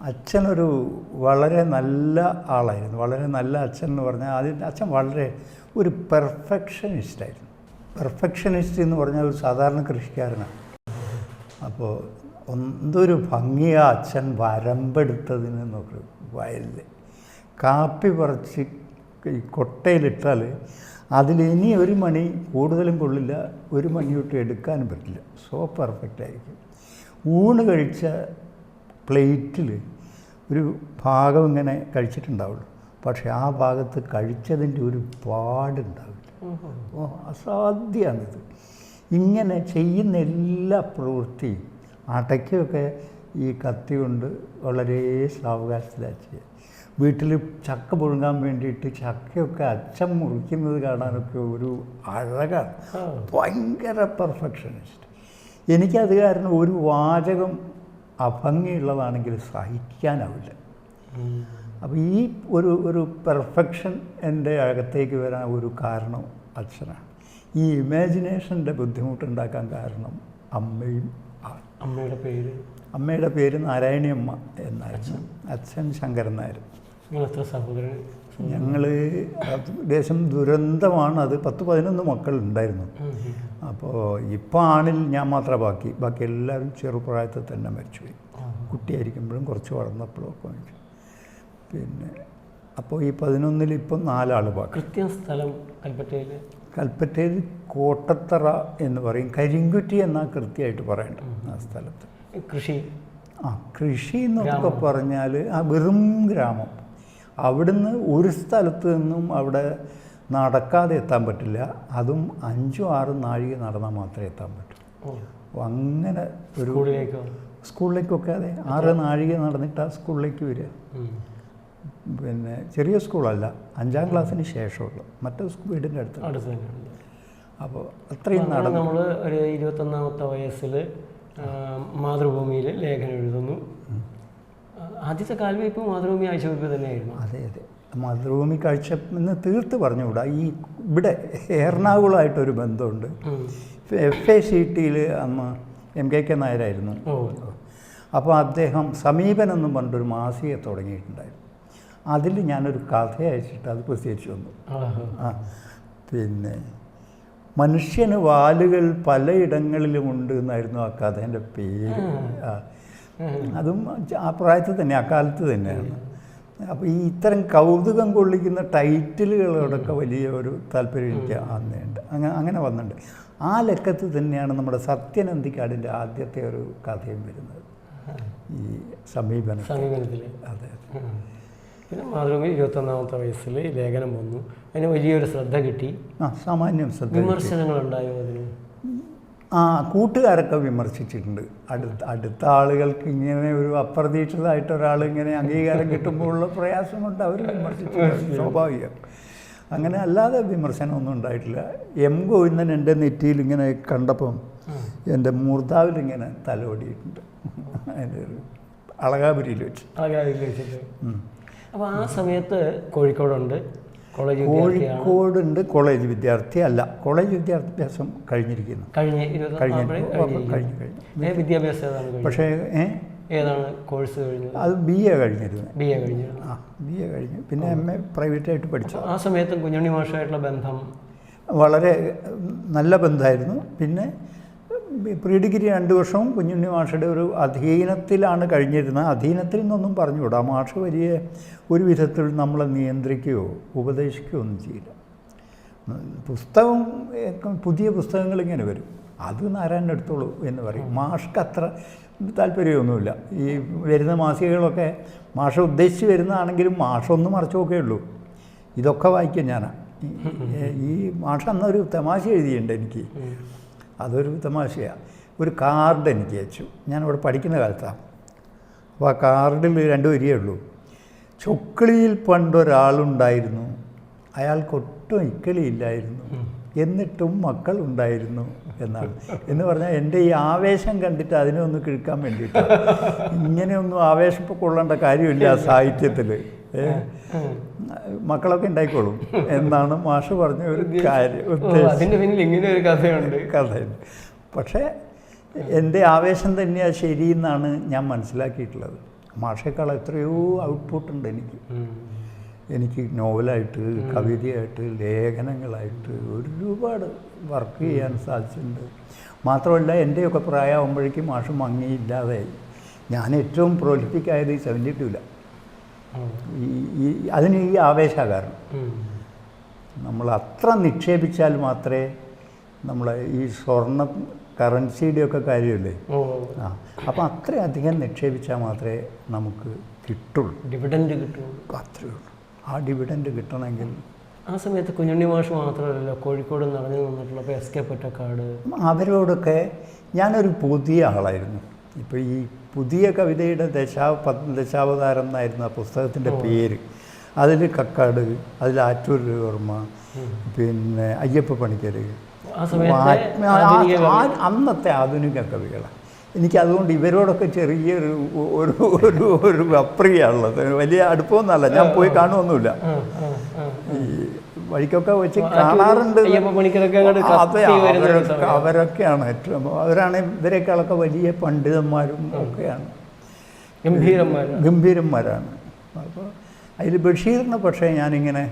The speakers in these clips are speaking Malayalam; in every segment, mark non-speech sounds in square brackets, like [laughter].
അച്ഛനൊരു വളരെ നല്ല ആളായിരുന്നു. വളരെ നല്ല അച്ഛൻ എന്ന് പറഞ്ഞാൽ അതിന് അച്ഛൻ വളരെ ഒരു പെർഫെക്ഷനിസ്റ്റായിരുന്നു. പെർഫെക്ഷനിസ്റ്റ് എന്ന് പറഞ്ഞാൽ ഒരു സാധാരണ കൃഷിക്കാരനാണ്. അപ്പോൾ എന്തൊരു ഭംഗിയാ അച്ഛൻ വരമ്പെടുത്തതിന് നോക്ക് വയലിൽ. കാപ്പി പറിച്ച് ഈ കൊട്ടയിലിട്ടാൽ അതിലിനി ഒരു മണി കൂടുതലും കൊള്ളില്ല ഒരു മണി തൊട്ട് എടുക്കാനും പറ്റില്ല. സോ പെർഫെക്റ്റ് ആയിരിക്കും ഊണ് കഴിച്ച പ്ലേറ്റിൽ ഒരു ഭാഗം ഇങ്ങനെ കഴിച്ചിട്ടുണ്ടാവുള്ളൂ. പക്ഷേ ആ ഭാഗത്ത് കഴിച്ചതിന്റെ ഒരു പാടുണ്ടാവില്ല. ഓ അസാധ്യമാണിത് ഇങ്ങനെ ചെയ്യുന്ന എല്ലാ പ്രവൃത്തിയും അടയ്ക്കൊക്കെ ഈ കത്തി കൊണ്ട് വളരെ സാവകാശത്തിലാണ് ചെയ്യുക. വീട്ടിൽ ചക്ക പുഴുങ്ങാൻ വേണ്ടിയിട്ട് ചക്കയൊക്കെ അച്ഛൻ മുറിക്കുന്നത് കാണാനൊക്കെ ഒരു അഴകാണ്. ഭയങ്കര പെർഫെക്ഷനിസ്റ്റ്. എനിക്കത് കാരണം ഒരു വാചകം അഭംഗിയുള്ളതാണെങ്കിൽ സഹിക്കാനാവില്ല. അപ്പോൾ ഈ ഒരു ഒരു പെർഫെക്ഷൻ എന്റെ അകത്തേക്ക് വരാൻ ഒരു കാരണം അച്ഛനാണ്. ഈ ഇമാജിനേഷന്റെ ബുദ്ധിമുട്ടുണ്ടാക്കാൻ കാരണം അമ്മയും അമ്മയുടെ പേര്? അമ്മയുടെ പേര് നാരായണിയമ്മ എന്നായിരുന്നു. അച്ഛൻ. ശങ്കരൻ നായർ. എത്ര സഹോദരൻ? ഞങ്ങൾ ദേശം ദുരന്തമാണ് അത് പത്ത് പതിനൊന്ന് മക്കൾ ഉണ്ടായിരുന്നു അപ്പോൾ ഇപ്പോൾ ആണിൽ ഞാൻ മാത്രമേ ബാക്കി ബാക്കി എല്ലാവരും ചെറുപ്രായത്തിൽ തന്നെ മരിച്ചുപോയി. കുട്ടിയായിരിക്കുമ്പോഴും കുറച്ച് വളർന്നപ്പോഴും ഒക്കെ മരിച്ചു പിന്നെ അപ്പോൾ ഈ പതിനൊന്നിൽ ഇപ്പം നാലാൾ ബാക്കി. കൃത്യം സ്ഥലം കൽപ്പറ്റയിൽ കൽപ്പറ്റയിൽ കോട്ടത്തറ എന്ന് പറയും. കരിങ്കുറ്റി എന്നാണ് കൃത്യമായിട്ട് പറയണ്ട ആ സ്ഥലത്ത്. കൃഷി? ആ കൃഷി എന്നൊക്കെ പറഞ്ഞാൽ ആ വെറും ഗ്രാമം. അവിടുന്ന് ഒരു സ്ഥലത്ത് നിന്നും അവിടെ നടക്കാതെ എത്താൻ പറ്റില്ല. അതും അഞ്ചും ആറും നാഴിക നടന്നാൽ മാത്രമേ എത്താൻ പറ്റൂ. അപ്പോൾ അങ്ങനെ ഒരു സ്കൂളിലേക്കോ സ്കൂളിലേക്കൊക്കെ അതെ. ആറ് നാഴിക നടന്നിട്ട് ആ സ്കൂളിലേക്ക് വരിക. പിന്നെ ചെറിയ സ്കൂളല്ല അഞ്ചാം ക്ലാസ്സിന് ശേഷമുള്ള. മറ്റേ സ്കൂൾ വീടിന്റെ അടുത്ത്. അപ്പോൾ അത്രയും നടന്നു. നമ്മൾ ഒരു ഇരുപത്തൊന്നാമത്തെ വയസ്സിൽ മാതൃഭൂമിയിൽ ലേഖനം എഴുതുന്നു. ആദ്യത്തെ കാൽവയ്പ് മാതൃഭൂമി ആഴ്ചവയ്പ് തന്നെയായിരുന്നു. അതെ അതെ. മാതൃഭൂമി കാഴ്ച എന്ന് തീർത്ത് പറഞ്ഞുകൂടാ. ഈ ഇവിടെ എറണാകുളമായിട്ടൊരു ബന്ധമുണ്ട്. എഫ് എ സി ടിയിൽ അന്ന് എം കെ കെ നായരായിരുന്നു. അപ്പോൾ അദ്ദേഹം സമീപനം എന്നും പറഞ്ഞിട്ടൊരു മാസിക തുടങ്ങിയിട്ടുണ്ടായിരുന്നു. അതിൽ ഞാനൊരു കഥ അയച്ചിട്ട് അത് പ്രസിദ്ധീകരിച്ചു വന്നു. ആ പിന്നെ മനുഷ്യന് വാലുകൾ പലയിടങ്ങളിലുമുണ്ട് എന്നായിരുന്നു ആ കഥേന്റെ പേര്. ആ. അതും ആ പ്രായത്തിൽ തന്നെ അക്കാലത്ത് തന്നെയാണ്. അപ്പോൾ ഈ ഇത്തരം കൗതുകം കൊള്ളിക്കുന്ന ടൈറ്റിലുകളോടൊക്കെ വലിയ ഒരു താല്പര്യം എനിക്ക് അന്നുണ്ട് അങ്ങനെ അങ്ങനെ വന്നിട്ടുണ്ട്. ആ ലക്കത്ത് തന്നെയാണ് നമ്മുടെ സത്യനന്ദിക്കാടിന്റെ ആദ്യത്തെ ഒരു കഥയും വരുന്നത്. ഈ സമീപനം സമീപനത്തിൽ അതെ. പിന്നെ മാതൃഭൂമി ഇരുപത്തൊന്നാമത്തെ വയസ്സിൽ ലേഖനം വന്നു. അതിന് വലിയൊരു ശ്രദ്ധ കിട്ടി. ആ സാമാന്യം ശ്രദ്ധ വിമർശനങ്ങൾ ഉണ്ടായോ അതിന്? ആ കൂട്ടുകാരൊക്കെ വിമർശിച്ചിട്ടുണ്ട്. അടുത്ത അടുത്ത ആളുകൾക്ക് ഇങ്ങനെ ഒരു അപ്രതീക്ഷിതമായിട്ട് ഒരാൾ ഇങ്ങനെ അംഗീകാരം കിട്ടുമ്പോഴുള്ള പ്രയാസം കൊണ്ട് അവർ വിമർശിച്ചിട്ടുണ്ട്. [laughs] സ്വാഭാവികം. അങ്ങനെ അല്ലാതെ വിമർശനമൊന്നും ഉണ്ടായിട്ടില്ല. എം ഗോവിന്ദൻ എന്റെ നെറ്റിയിൽ ഇങ്ങനെ കണ്ടപ്പം എന്റെ മൂർധാവിൽ ഇങ്ങനെ തലോടിയിട്ടുണ്ട്. അതിന്റെ ഒരു അളകാപുരിയിൽ വെച്ച്. അളകാപുരിയിൽ വെച്ചിട്ട്. അപ്പോൾ ആ സമയത്ത് കോഴിക്കോടുണ്ട്. കോളേജ് ഉണ്ട് കോളേജ് വിദ്യാർത്ഥി അല്ല. കോളേജ് വിദ്യാഭ്യാസം കഴിഞ്ഞിരിക്കുന്നു. കഴിഞ്ഞ വിദ്യാഭ്യാസം പക്ഷേ ഏതാണ് കോഴ്സ് കഴിഞ്ഞത്? അത് ബി എ കഴിഞ്ഞിരുന്നു. ബി എ കഴിഞ്ഞിരുന്നു. ആ ബി എ കഴിഞ്ഞു. പിന്നെ എം എ പ്രൈവറ്റായിട്ട് പഠിച്ചു. ആ സമയത്തും കുഞ്ഞുണ്ണി മാഷായിട്ടുള്ള ബന്ധം വളരെ നല്ല ബന്ധമായിരുന്നു. പിന്നെ പ്രീ ഡിഗ്രി രണ്ട് വർഷവും കുഞ്ഞുണ്ണി മാഷയുടെ ഒരു അധീനത്തിലാണ് കഴിഞ്ഞിരുന്നത്. അധീനത്തിൽ നിന്നൊന്നും പറഞ്ഞുകൂടാ മാഷ് വലിയ ഒരു വിധത്തിൽ നമ്മളെ നിയന്ത്രിക്കുകയോ ഉപദേശിക്കുകയോ ഒന്നും ചെയ്യില്ല. പുസ്തകം പുതിയ പുസ്തകങ്ങൾ ഇങ്ങനെ വരും. അത് നാരായണൻ എടുത്തോളൂ എന്ന് പറയും. മാഷ്ക്ക് അത്ര താല്പര്യമൊന്നുമില്ല. ഈ വരുന്ന മാസികകളൊക്കെ മാഷ ഉദ്ദേശിച്ച് വരുന്നതാണെങ്കിലും മാഷൊന്ന് മറച്ചു നോക്കേ ഉള്ളൂ. ഇതൊക്കെ വായിക്കും ഞാനാണ് ഈ മാഷ അന്നൊരു തമാശ എഴുതിയിട്ടുണ്ട് എനിക്ക്. അതൊരു തമാശയാണ് ഒരു കാർഡ് എനിക്ക് അയച്ചു. ഞാൻ അവിടെ പഠിക്കുന്ന കാലത്താണ് അപ്പോൾ ആ കാർഡിൽ രണ്ട് വരിയേ ഉള്ളൂ. ചൊക്കിളിയിൽ പണ്ടൊരാളുണ്ടായിരുന്നു. അയാൾക്കൊട്ടും ഇക്കളിയില്ലായിരുന്നു എന്നിട്ടും മക്കൾ ഉണ്ടായിരുന്നു എന്നാണ്. എന്ന് പറഞ്ഞാൽ എന്റെ ഈ ആവേശം കണ്ടിട്ട് അതിനെ ഒന്ന് കിഴക്കാൻ വേണ്ടിയിട്ട്. ഇങ്ങനെയൊന്നും ആവേശം കൊള്ളേണ്ട കാര്യമില്ല സാഹിത്യത്തിൽ മക്കളൊക്കെ ഉണ്ടായിക്കോളും. എന്നാണ് മാഷ് പറഞ്ഞ ഒരു കാര്യം പിന്നിൽ ഇങ്ങനെ ഒരു കഥയുണ്ട്. കഥയുണ്ട്. പക്ഷേ എന്റെ ആവേശം തന്നെയാണ് ശരി എന്നാണ് ഞാൻ മനസ്സിലാക്കിയിട്ടുള്ളത്. മാഷേക്കാൾ എത്രയോ ഔട്ട്പുട്ട് ഉണ്ട് എനിക്ക്. എനിക്ക് നോവലായിട്ട് കവിതയായിട്ട് ലേഖനങ്ങളായിട്ട് ഒരുപാട് വർക്ക് ചെയ്യാൻ സാധിച്ചിട്ടുണ്ട്. മാത്രമല്ല എന്റെയൊക്കെ പ്രായമാകുമ്പോഴേക്കും മാഷ് മങ്ങിയില്ലാതെ ഞാൻ ഏറ്റവും ആയത് ഈ സെവന്റി ടൂലാണ് ഉം. ഈ അതിന് ഈ ആവേശമാണ് കാരണം. നമ്മൾ അത്ര നിക്ഷേപിച്ചാൽ മാത്രമേ നമ്മൾ ഈ സ്വർണ കറൻസിയുടെയൊക്കെ കാര്യമില്ലേ? കാര്യമല്ലേ ആ അപ്പം അത്രയധികം നിക്ഷേപിച്ചാൽ മാത്രമേ നമുക്ക് കിട്ടുള്ളൂ. ഡിവിഡൻഡ് കിട്ടുള്ളൂ. അത്രയേ ഉള്ളൂ. ആ ഡിവിഡൻഡ് കിട്ടണമെങ്കിൽ ആ സമയത്ത് കുഞ്ഞുണ്ണി മാഷ് മാത്രമല്ലല്ലോ കോഴിക്കോട് നിറഞ്ഞു നിന്നിട്ടുള്ള എസ് കെ പൊറ്റക്കാട്. അവരോടൊക്കെ ഞാനൊരു പുതിയ ആളായിരുന്നു. ഇപ്പോൾ ഈ പുതിയ കവിതയുടെ ദശാ ദശാവതാരം എന്നായിരുന്നു ആ പുസ്തകത്തിന്റെ പേര്. അതിൽ കക്കാട് അതിൽ ആറ്റൂർ ഓർമ്മ പിന്നെ അയ്യപ്പ പണിക്കർ അന്നത്തെ ആധുനിക കവികളാണ് എനിക്ക് അതുകൊണ്ട് ഇവരോടൊക്കെ ചെറിയൊരു ഒരു ഒരു ഒരു അപ്രിയുള്ളത് വലിയ അടുപ്പമൊന്നുമല്ല. ഞാൻ പോയി കാണുമൊന്നുമില്ല. ഈ വഴിക്കൊക്കെ വെച്ച് കാണാറുണ്ട്. അവരൊക്കെ അവരൊക്കെയാണ് ഏറ്റവും അവരാണ് ഇവരെക്കാളൊക്കെ വലിയ പണ്ഡിതന്മാരും ഒക്കെയാണ്. ഗംഭീരന്മാരാണ്. ഗംഭീരന്മാരാണ്. അപ്പോൾ അതിൽ ബഷീറിനെ പക്ഷേ ഞാനിങ്ങനെ.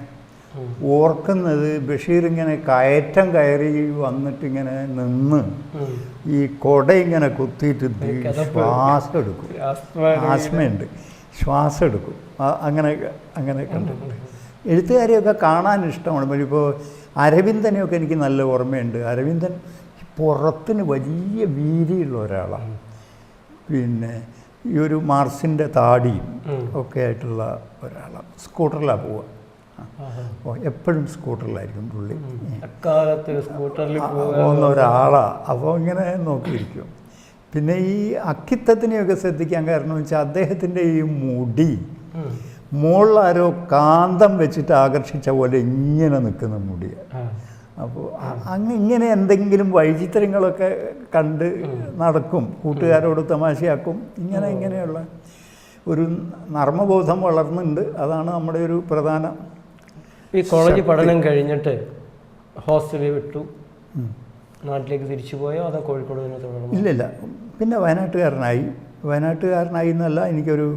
ഓർക്കുന്നത് ബഷീർ ഇങ്ങനെ കയറ്റം കയറി വന്നിട്ട് ഇങ്ങനെ നിന്ന് ഈ കൊട ഇങ്ങനെ കുത്തിയിട്ട് ശ്വാസം എടുക്കും. ആസ്മയുണ്ട് ശ്വാസം എടുക്കും അങ്ങനെ അങ്ങനെ കണ്ടിട്ടുണ്ട്. എഴുത്തുകാരെയൊക്കെ കാണാൻ ഇഷ്ടമാണ് ഇപ്പോൾ അരവിന്ദനെയൊക്കെ എനിക്ക് നല്ല ഓർമ്മയുണ്ട്. അരവിന്ദൻ പുറത്തിന് വലിയ വീതിയുള്ള ഒരാളാണ്. പിന്നെ ഈ ഒരു മാർസിന്റെ താടിയും ഒക്കെ ആയിട്ടുള്ള ഒരാളാണ്. സ്കൂട്ടറിലാണ് പോവുക. എപ്പോഴും സ്കൂട്ടറിലായിരിക്കും പുള്ളി. പോകുന്ന ഒരാളാണ് അപ്പോൾ ഇങ്ങനെ നോക്കിയിരിക്കും. പിന്നെ ഈ അക്കിത്തത്തിനെയൊക്കെ ശ്രദ്ധിക്കാൻ കാരണം വെച്ചാൽ അദ്ദേഹത്തിന്റെ ഈ മുടി. മുകളിലാരോ കാന്തം വെച്ചിട്ട് ആകർഷിച്ച പോലെ ഇങ്ങനെ നിൽക്കുന്ന മുടിയാണ് അപ്പോൾ അങ്ങ് ഇങ്ങനെ എന്തെങ്കിലും വൈചിത്രങ്ങളൊക്കെ കണ്ട് നടക്കും കൂട്ടുകാരോട് തമാശയാക്കും ഇങ്ങനെ ഇങ്ങനെയുള്ള ഒരു നർമ്മബോധം വളർന്നുണ്ട്. അതാണ് നമ്മുടെ ഒരു പ്രധാന ഈ കോളേജ് പഠനം കഴിഞ്ഞിട്ട് ഹോസ്റ്റലിൽ വിട്ടു. നാട്ടിലേക്ക് തിരിച്ചു പോയോ അതോ കോഴിക്കോട് തന്നെ തുടർന്നു? ഇല്ലില്ല. പിന്നെ വയനാട്ടുകാരനായി. വയനാട്ടുകാരനായി എന്നല്ല എനിക്കൊരു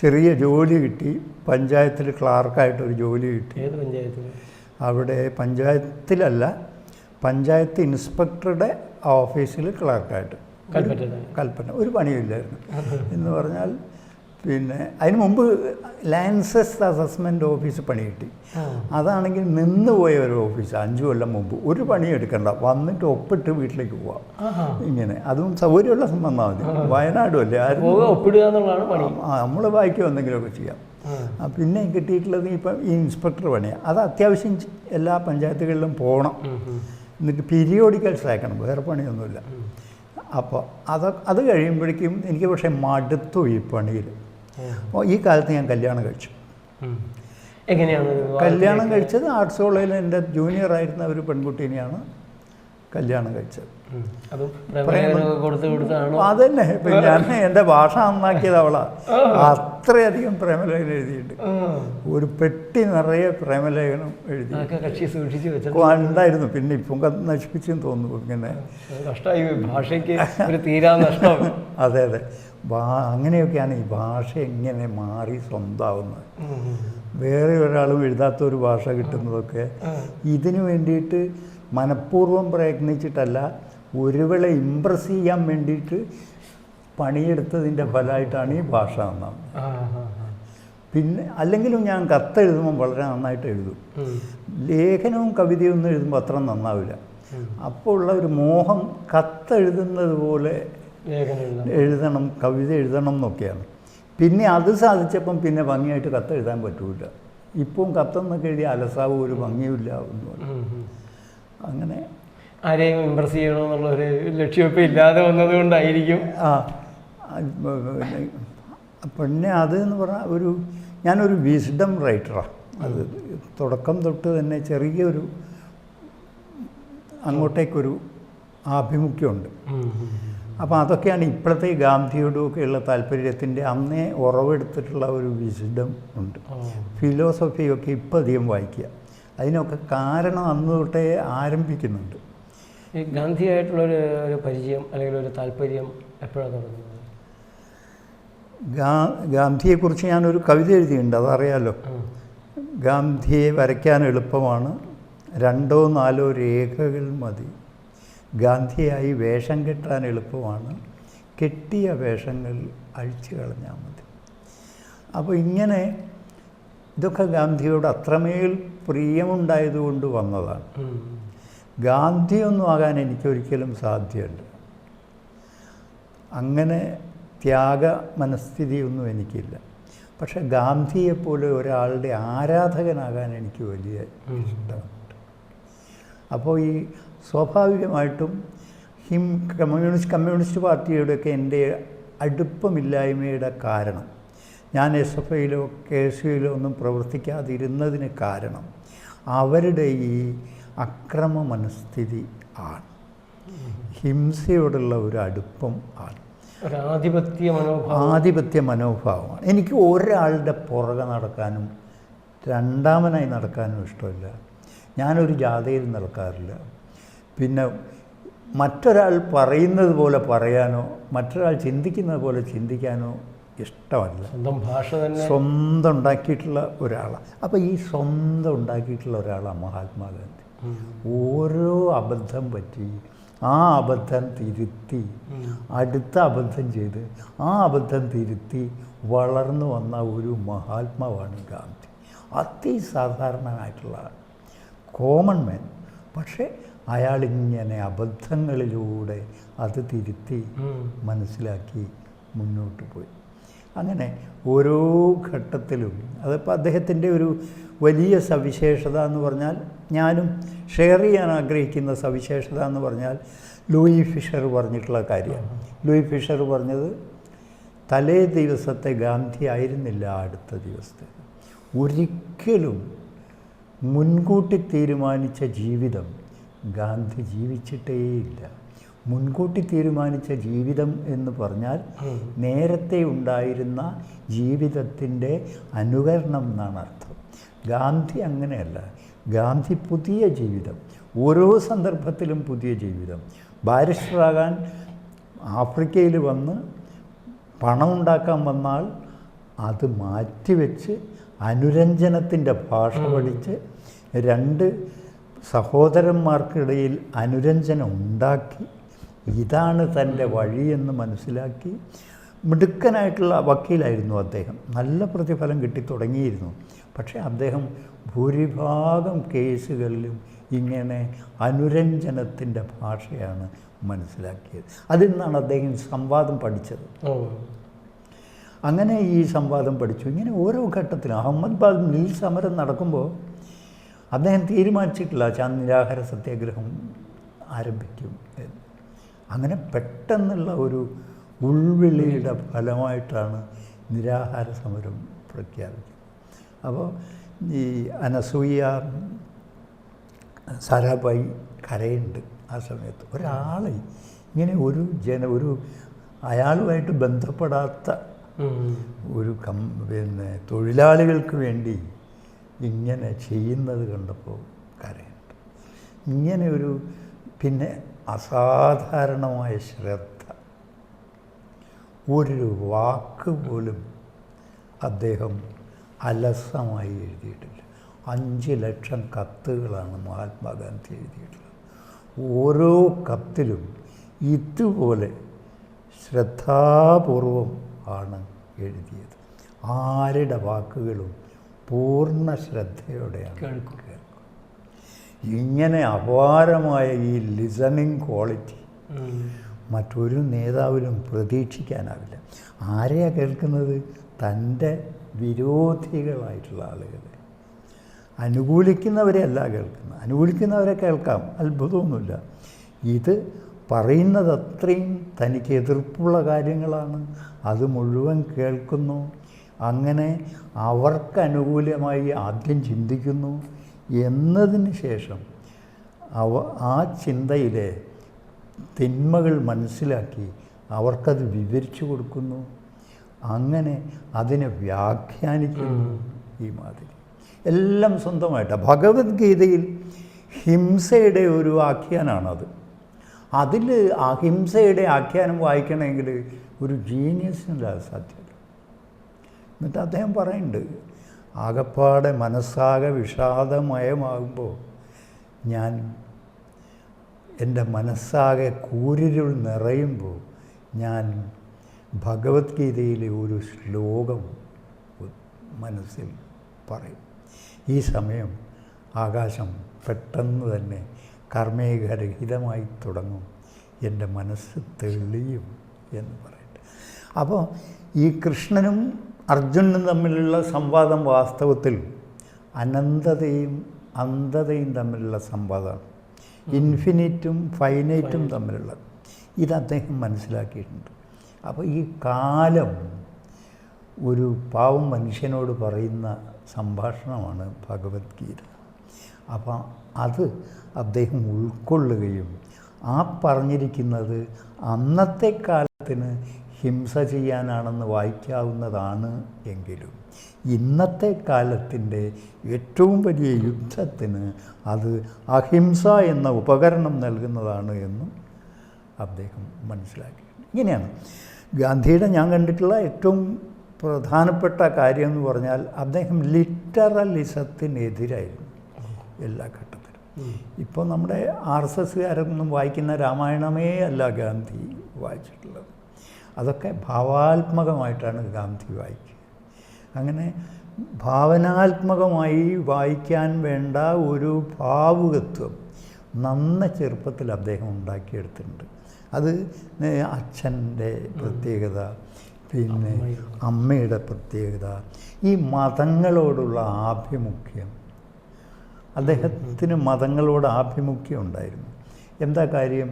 ചെറിയ ജോലി കിട്ടി. പഞ്ചായത്തിൽ ക്ലാർക്കായിട്ടൊരു ജോലി കിട്ടി. ഏത് പഞ്ചായത്തിൽ അവിടെ പഞ്ചായത്തിലല്ല പഞ്ചായത്ത് ഇൻസ്പെക്ടറുടെ ഓഫീസിൽ ക്ലാർക്കായിട്ട്. കൽപ്പറ്റ ഒരു പണിയില്ലായിരുന്നു എന്ന് പറഞ്ഞാൽ പിന്നെ അതിന് മുമ്പ് ലാൻസസ് അസസ്മെന്റ് ഓഫീസ് പണി കിട്ടി. അതാണെങ്കിൽ നിന്ന് പോയ ഒരു ഓഫീസ് അഞ്ചു കൊല്ലം മുമ്പ് ഒരു പണി എടുക്കണ്ട. വന്നിട്ട് ഒപ്പിട്ട് വീട്ടിലേക്ക് പോവാം. ഇങ്ങനെ. അതും സൗകര്യമുള്ള സംബന്ധമാണ് മതി. വയനാടും അല്ലേ? ആരും നമ്മൾ വായിക്കുകയോ എന്തെങ്കിലുമൊക്കെ ചെയ്യാം. പിന്നെ കിട്ടിയിട്ടുള്ളത് ഇപ്പം ഈ ഇൻസ്പെക്ടർ പണിയാണ് അത് അത്യാവശ്യം എല്ലാ പഞ്ചായത്തുകളിലും പോകണം. എന്നിട്ട് പീരിയോഡിക്കൽസ് അയക്കണം വേറെ പണിയൊന്നുമില്ല. അപ്പോൾ അത് അത് കഴിയുമ്പോഴേക്കും എനിക്ക് പക്ഷേ മടുത്തു ഈ പണിയിൽ. അപ്പോൾ ഈ കാലത്ത് ഞാൻ കല്യാണം കഴിച്ചു. എങ്ങനെയാണ് കല്യാണം കഴിച്ചത് ആർട്സ് കോളേജിൽ എന്റെ ജൂനിയർ ആയിരുന്ന ഒരു പെൺകുട്ടീനെയാണ് കല്യാണം കഴിച്ചത്. അതും കൊടുത്ത് കൊടുത്താണോ? അതന്നെ. ഞാൻ എന്റെ ഭാഷ നന്നാക്കിയത് അവളാ. അത്രയധികം പ്രേമലേഖനം എഴുതിയിട്ടുണ്ട്. ഒരു പെട്ടി നിറയെ പ്രേമലേഖനം എഴുതി കക്ഷി സൂക്ഷിച്ച് ഉണ്ടായിരുന്നു. പിന്നെ ഇപ്പം നശിപ്പിച്ചെന്ന് തോന്നുന്നു ഇങ്ങനെ. നഷ്ടമായി ഭാഷയ്ക്ക് ഒരു തീരാ നഷ്ടം. [laughs] അതെ അതെ. അങ്ങനെയൊക്കെയാണ് ഈ ഭാഷ എങ്ങനെ മാറി സ്വന്തമാവുന്നത്. വേറെ ഒരാളും എഴുതാത്ത ഒരു ഭാഷ കിട്ടുന്നതൊക്കെ ഇതിനു വേണ്ടിയിട്ട് മനഃപൂർവം പ്രയത്നിച്ചിട്ടല്ല ഒരുവളെ ഇമ്പ്രസ് ചെയ്യാൻ വേണ്ടിയിട്ട് പണിയെടുത്തതിന്റെ ഫലമായിട്ടാണ് ഈ ഭാഷ ആ. പിന്നെ അല്ലെങ്കിലും ഞാൻ കത്തെഴുതുമ്പോൾ വളരെ നന്നായിട്ട് എഴുതും. ലേഖനവും കവിതയും ഒന്നും എഴുതുമ്പോൾ അത്ര നന്നാവില്ല. അപ്പോൾ ഉള്ള ഒരു മോഹം കത്തെഴുതുന്നത് പോലെ എഴുതണം. കവിത എഴുതണം എന്നൊക്കെയാണ്. പിന്നെ അത് സാധിച്ചപ്പം പിന്നെ ഭംഗിയായിട്ട് കത്തെഴുതാൻ പറ്റൂല. ഇപ്പം കത്തെന്നൊക്കെ എഴുതി അലസാവും ഒരു ഭംഗിയുമില്ല ഒന്നുമില്ല ഉം, ഉം. അങ്ങനെ ആരെയും ഇമ്പ്രസ് ചെയ്യണമെന്നുള്ള ഒരു ലക്ഷ്യമൊക്കെ ഇല്ലാതെ വന്നത് കൊണ്ടായിരിക്കും ആ പിന്നെ അത് എന്ന് പറഞ്ഞാൽ ഒരു ഞാനൊരു വിസ്ഡം റൈറ്ററാണ് അത് തുടക്കം തൊട്ട് തന്നെ ചെറിയൊരു അങ്ങോട്ടേക്കൊരു ആഭിമുഖ്യമുണ്ട്. അപ്പോൾ അതൊക്കെയാണ് ഇപ്പോഴത്തെ ഗാന്ധിയോടും ഒക്കെയുള്ള താല്പര്യത്തിന്റെ അന്നേ ഉറവെടുത്തിട്ടുള്ള ഒരു വിസ്ഡം ഉണ്ട്. ഫിലോസഫിയൊക്കെ ഇപ്പം അധികം വായിക്കുക. അതിനൊക്കെ കാരണം അന്ന് തൊട്ടേ ആരംഭിക്കുന്നുണ്ട്. ഈ ഗാന്ധിയായിട്ടുള്ളൊരു ഒരു പരിചയം അല്ലെങ്കിൽ ഒരു താല്പര്യം എപ്പോഴാണ് തുടങ്ങുന്നത്? ഗാ ഗാന്ധിയെക്കുറിച്ച് ഞാനൊരു കവിത എഴുതിയിട്ടുണ്ട് അതറിയാലോ. ഗാന്ധിയെ വരയ്ക്കാൻ എളുപ്പമാണ് രണ്ടോ നാലോ രേഖകൾ മതി. ഗാന്ധിയായി വേഷം കെട്ടാൻ എളുപ്പമാണ് കെട്ടിയ വേഷങ്ങൾ അഴിച്ചു കളഞ്ഞാൽ മതി. അപ്പോൾ ഇങ്ങനെ ഇതൊക്കെ ഗാന്ധിയോട് അത്രമേൽ പ്രിയമുണ്ടായതുകൊണ്ട് വന്നതാണ്. ഗാന്ധിയൊന്നും ആകാൻ എനിക്കൊരിക്കലും സാധ്യമല്ല അങ്ങനെ ത്യാഗ മനസ്ഥിതിയൊന്നും എനിക്കില്ല. പക്ഷെ ഗാന്ധിയെപ്പോലെ ഒരാളുടെ ആരാധകനാകാൻ എനിക്ക് വലിയ ഇഷ്ടമുണ്ട്. അപ്പോൾ ഈ സ്വാഭാവികമായിട്ടും ഹിം കമ്മ്യൂണിസ്റ്റ് കമ്മ്യൂണിസ്റ്റ് പാർട്ടിയുടെയൊക്കെ എന്റെ അടുപ്പമില്ലായ്മയുടെ കാരണം ഞാൻ എസ് എഫ് ഐയിലോ കെ എസ് യുയിലോ ഒന്നും പ്രവർത്തിക്കാതിരുന്നതിന് കാരണം അവരുടെ ഈ അക്രമ മനസ്ഥിതി ആണ്. ഹിംസയോടുള്ള ഒരു അടുപ്പം ആണ്. ആധിപത്യ മനോഭാവം. ആധിപത്യ മനോഭാവമാണ്. എനിക്ക് ഒരാളുടെ പുറകെ നടക്കാനും രണ്ടാമനായി നടക്കാനും ഇഷ്ടമില്ല. ഞാനൊരു ജാഥയിൽ നടക്കാറില്ല. പിന്നെ മറ്റൊരാൾ പറയുന്നത് പോലെ പറയാനോ മറ്റൊരാൾ ചിന്തിക്കുന്നത് പോലെ ചിന്തിക്കാനോ ഇഷ്ടമല്ല. സ്വന്തം ഭാഷ തന്നെ. സ്വന്തം ഉണ്ടാക്കിയിട്ടുള്ള ഒരാളാണ് അപ്പോൾ ഈ സ്വന്തം ഉണ്ടാക്കിയിട്ടുള്ള ഒരാളാണ് മഹാത്മാഗാന്ധി. ഓരോ അബദ്ധം പറ്റി. ആ അബദ്ധം തിരുത്തി. അടുത്ത അബദ്ധം ചെയ്ത്. ആ അബദ്ധം തിരുത്തി വളർന്നു വന്ന ഒരു മഹാത്മാവാണ് ഗാന്ധി. അതിസാധാരണമായിട്ടുള്ള കോമൺ മാൻ പക്ഷേ അയാളിങ്ങനെ അബദ്ധങ്ങളിലൂടെ അത് തിരുത്തി മനസ്സിലാക്കി മുന്നോട്ട് പോയി. അങ്ങനെ ഓരോ ഘട്ടത്തിലും. അതിപ്പോൾ അദ്ദേഹത്തിന്റെ ഒരു വലിയ സവിശേഷത എന്ന് പറഞ്ഞാൽ ഞാനും ഷെയർ ചെയ്യാൻ ആഗ്രഹിക്കുന്ന സവിശേഷത എന്ന് പറഞ്ഞാൽ ലൂയി ഫിഷർ പറഞ്ഞിട്ടുള്ള കാര്യമാണ് ലൂയി ഫിഷർ പറഞ്ഞത് തലേ ദിവസത്തെ ഗാന്ധി ആയിരുന്നില്ല അടുത്ത ദിവസത്തെ. ഒരിക്കലും മുൻകൂട്ടി തീരുമാനിച്ച ജീവിതം ഗാന്ധി ജീവിച്ചിട്ടേയില്ല. മുൻകൂട്ടി തീരുമാനിച്ച ജീവിതം എന്ന് പറഞ്ഞാൽ നേരത്തെ ഉണ്ടായിരുന്ന ജീവിതത്തിന്റെ അനുകരണം എന്നാണ് അർത്ഥം. ഗാന്ധി അങ്ങനെയല്ല. ഗാന്ധി പുതിയ ജീവിതം. ഓരോ സന്ദർഭത്തിലും പുതിയ ജീവിതം. ബാരിസ്റ്ററാകാൻ ആഫ്രിക്കയിൽ വന്ന് പണം ഉണ്ടാക്കാൻ വന്നാൽ അത് മാറ്റിവെച്ച് അനുരഞ്ജനത്തിന്റെ ഭാഷ പഠിച്ച് രണ്ട് സഹോദരന്മാർക്കിടയിൽ അനുരഞ്ജനം ഉണ്ടാക്കി ഇതാണ് തന്റെ വഴിയെന്ന് മനസ്സിലാക്കി മിടുക്കനായിട്ടുള്ള വക്കീലായിരുന്നു അദ്ദേഹം. നല്ല പ്രതിഫലം കിട്ടിത്തുടങ്ങിയിരുന്നു. പക്ഷേ അദ്ദേഹം ഭൂരിഭാഗം കേസുകളിലും ഇങ്ങനെ അനുരഞ്ജനത്തിന്റെ ഭാഷയാണ് മനസ്സിലാക്കിയത്. അതിൽ നിന്നാണ് അദ്ദേഹം സംവാദം പഠിച്ചത്. അങ്ങനെ ഈ സംവാദം പഠിച്ചു. ഇങ്ങനെ ഓരോ ഘട്ടത്തിലും അഹമ്മദാബാദ് മിൽ സമരം നടക്കുമ്പോൾ അദ്ദേഹം തീരുമാനിച്ചിട്ടില്ല ചാന്ദ് നിരാഹാര സത്യാഗ്രഹം ആരംഭിക്കും അങ്ങനെ പെട്ടെന്നുള്ള ഒരു ഉൾവിളിയുടെ ഫലമായിട്ടാണ് നിരാഹാര സമരം പ്രഖ്യാപിക്കുന്നത്. അപ്പോൾ ഈ അനസൂയ സാരാഭായി കരയുണ്ട് ആ സമയത്ത്. ഒരാൾ ഇങ്ങനെ ഒരു ജന ഒരു അയാളുമായിട്ട് ബന്ധപ്പെടാത്ത ഒരു കം പിന്നെ തൊഴിലാളികൾക്ക് വേണ്ടി ഇങ്ങനെ ചെയ്യുന്നത് കണ്ടപ്പോൾ കരയുണ്ട് ഇങ്ങനെ ഒരു പിന്നെ അസാധാരണമായ ശ്രദ്ധ. ഒരു വാക്ക് പോലും അദ്ദേഹം അലസമായി എഴുതിയിട്ടില്ല. അഞ്ച് ലക്ഷം കത്തുകളാണ് മഹാത്മാഗാന്ധി എഴുതിയിട്ടുള്ളത്. ഓരോ കത്തിലും ഇതുപോലെ ശ്രദ്ധാപൂർവം ആണ് എഴുതിയത്. ആരുടെ വാക്കുകളും പൂർണ ശ്രദ്ധയോടെയാണ്. കേൾക്കും. ഇങ്ങനെ അപാരമായ ഈ ലിസണിങ് ക്വാളിറ്റി മറ്റൊരു നേതാവിലും പ്രതീക്ഷിക്കാനാവില്ല. ആരെയാണ് കേൾക്കുന്നത്? തന്റെ വിരോധികളായിട്ടുള്ള ആളുകളെ. അനുകൂലിക്കുന്നവരെ അല്ല കേൾക്കുന്നത്. അനുകൂലിക്കുന്നവരെ കേൾക്കാം. അത്ഭുതമൊന്നുമില്ല. ഇത് പറയുന്നത് അത്രയും തനിക്ക് എതിർപ്പുള്ള കാര്യങ്ങളാണ്. അത് മുഴുവൻ കേൾക്കുന്നു. അങ്ങനെ അവർക്ക് അനുകൂലമായി ആദ്യം ചിന്തിക്കുന്നു. എന്നതിന് ശേഷം അവ ആ ചിന്തയിലെ തിന്മകൾ മനസ്സിലാക്കി അവർക്കത് വിവരിച്ചു കൊടുക്കുന്നു. അങ്ങനെ അതിനെ വ്യാഖ്യാനിക്കുന്നു ഈ മാതിരി. എല്ലാം സ്വന്തമായിട്ടാണ് ഭഗവത്ഗീതയിൽ ഹിംസയുടെ ഒരു ആഖ്യാനാണത്. അതിൽ അഹിംസയുടെ ആഖ്യാനം വായിക്കണമെങ്കിൽ ഒരു ജീനിയസിനല്ല സാധ്യത. എന്നിട്ട് അദ്ദേഹം പറയുന്നുണ്ട് ആകപ്പാടെ മനസ്സാകെ വിഷാദമയമാകുമ്പോൾ ഞാൻ എന്റെ മനസ്സാകെ കൂരിരുൾ നിറയുമ്പോൾ ഞാൻ ഭഗവത്ഗീതയിലെ ഒരു ശ്ലോകം മനസ്സിൽ പറയും. ഈ സമയം ആകാശം പെട്ടെന്ന് തന്നെ കർമ്മേകരഹിതമായി തുടങ്ങും. എന്റെ മനസ്സ് തെളിയും എന്ന് പറയട്ടെ. അപ്പോൾ ഈ കൃഷ്ണനും അർജുനനും തമ്മിലുള്ള സംവാദം വാസ്തവത്തിൽ അനന്തതയും അന്ധതയും തമ്മിലുള്ള സംവാദമാണ്. ഇൻഫിനിറ്റും ഫൈനൈറ്റും തമ്മിലുള്ള ഇത് അദ്ദേഹം മനസ്സിലാക്കിയിട്ടുണ്ട്. അപ്പോൾ ഈ കാലം ഒരു പാവം മനുഷ്യനോട് പറയുന്ന സംഭാഷണമാണ് ഭഗവത്ഗീത. അപ്പം അത് അദ്ദേഹം ഉൾക്കൊള്ളുകയും ആ പറഞ്ഞിരിക്കുന്നത് അന്നത്തെ കാലത്തിന് ഹിംസ ചെയ്യാനാണെന്ന് വായിക്കാവുന്നതാണ് എങ്കിലും ഇന്നത്തെ കാലത്തിന്റെ ഏറ്റവും വലിയ യുദ്ധത്തിന് അത് അഹിംസ എന്ന ഉപകരണം നൽകുന്നതാണ് എന്നും അദ്ദേഹം മനസ്സിലാക്കി ഇങ്ങനെയാണ്. ഗാന്ധിയുടെ ഞാൻ കണ്ടിട്ടുള്ള ഏറ്റവും പ്രധാനപ്പെട്ട കാര്യം എന്ന് പറഞ്ഞാൽ അദ്ദേഹം ലിറ്ററലിസത്തിനെതിരായിരുന്നു എല്ലാ ഘട്ടത്തിലും. ഇപ്പോൾ നമ്മുടെ ആർ എസ് എസ്സുകാരൊന്നും വായിക്കുന്ന രാമായണമേ അല്ല ഗാന്ധി വായിച്ചിട്ടുള്ളത്. അതൊക്കെ ഭാവാത്മകമായിട്ടാണ് ഗാന്ധി വായിക്കുക. അങ്ങനെ ഭാവനാത്മകമായി വായിക്കാൻ വേണ്ട ഒരു ഭാവുകത്വം നന്ന ചെറുപ്പത്തിൽ അദ്ദേഹം ഉണ്ടാക്കിയെടുത്തിട്ടുണ്ട്. അത് അച്ഛന്റെ പ്രത്യേകത പിന്നെ അമ്മയുടെ പ്രത്യേകത ഈ മതങ്ങളോടുള്ള ആഭിമുഖ്യം. അദ്ദേഹത്തിന് മതങ്ങളോട് ആഭിമുഖ്യം ഉണ്ടായിരുന്നു. എന്താ കാര്യം?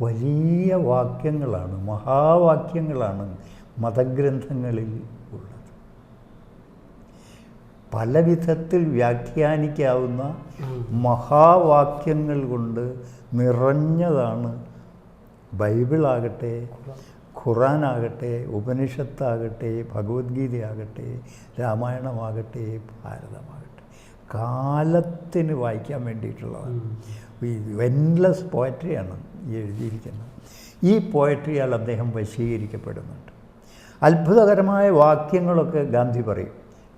വലിയ വാക്യങ്ങളാണ് മഹാവാക്യങ്ങളാണ് മതഗ്രന്ഥങ്ങളിൽ ഉള്ളത്. പല വിധത്തിൽ വ്യാഖ്യാനിക്കാവുന്ന മഹാവാക്യങ്ങൾ കൊണ്ട് നിറഞ്ഞതാണ് ബൈബിളാകട്ടെ ഖുറാനാകട്ടെ ഉപനിഷത്താകട്ടെ ഭഗവത്ഗീതയാകട്ടെ രാമായണമാകട്ടെ ഭാരതമാകട്ടെ. കാലത്തിന് വായിക്കാൻ വേണ്ടിയിട്ടുള്ളതാണ്. ഈ വെൻലെസ് പോയട്രിയാണ് ഈ എഴുതിയിരിക്കുന്നത്. ഈ പോയട്രിയാൽ അദ്ദേഹം വശീകരിക്കപ്പെടുന്നുണ്ട്. അത്ഭുതകരമായ വാക്യങ്ങളൊക്കെ ഗാന്ധി പറയും.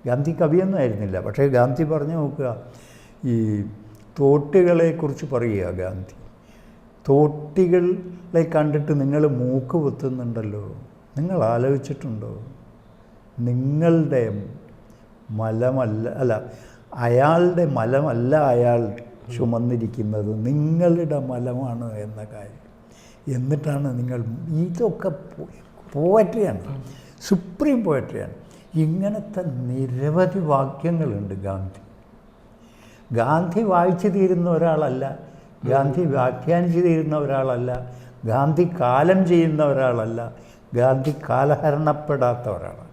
ഗാന്ധി കവിയൊന്നും ആയിരുന്നില്ല. പക്ഷേ ഗാന്ധി പറഞ്ഞു നോക്കുക. ഈ തോട്ടികളെക്കുറിച്ച് പറയുക ഗാന്ധി. തോട്ടികളെ കണ്ടിട്ട് നിങ്ങൾ മൂക്ക് പൊത്തുന്നുണ്ടല്ലോ നിങ്ങൾ ആലോചിച്ചിട്ടുണ്ടോ? നിങ്ങളുടെ മലമല്ല അല്ല അയാളുടെ മലമല്ല അയാൾ ചുമന്നിരിക്കുന്നത് നിങ്ങളുടെ മലമാണ് എന്ന കാര്യം. എന്നിട്ടാണ് നിങ്ങൾ ഇതൊക്കെ പോയട്രിയാണ്. സുപ്രീം പോയട്രിയാണ്. ഇങ്ങനത്തെ നിരവധി വാക്യങ്ങളുണ്ട് ഗാന്ധി. ഗാന്ധി വായിച്ചു തീരുന്ന ഒരാളല്ല. ഗാന്ധി വ്യാഖ്യാനിച്ചു തീരുന്ന ഒരാളല്ല. ഗാന്ധി കാലം ചെയ്യുന്ന ഒരാളല്ല. ഗാന്ധി കാലഹരണപ്പെടാത്ത ഒരാളാണ്.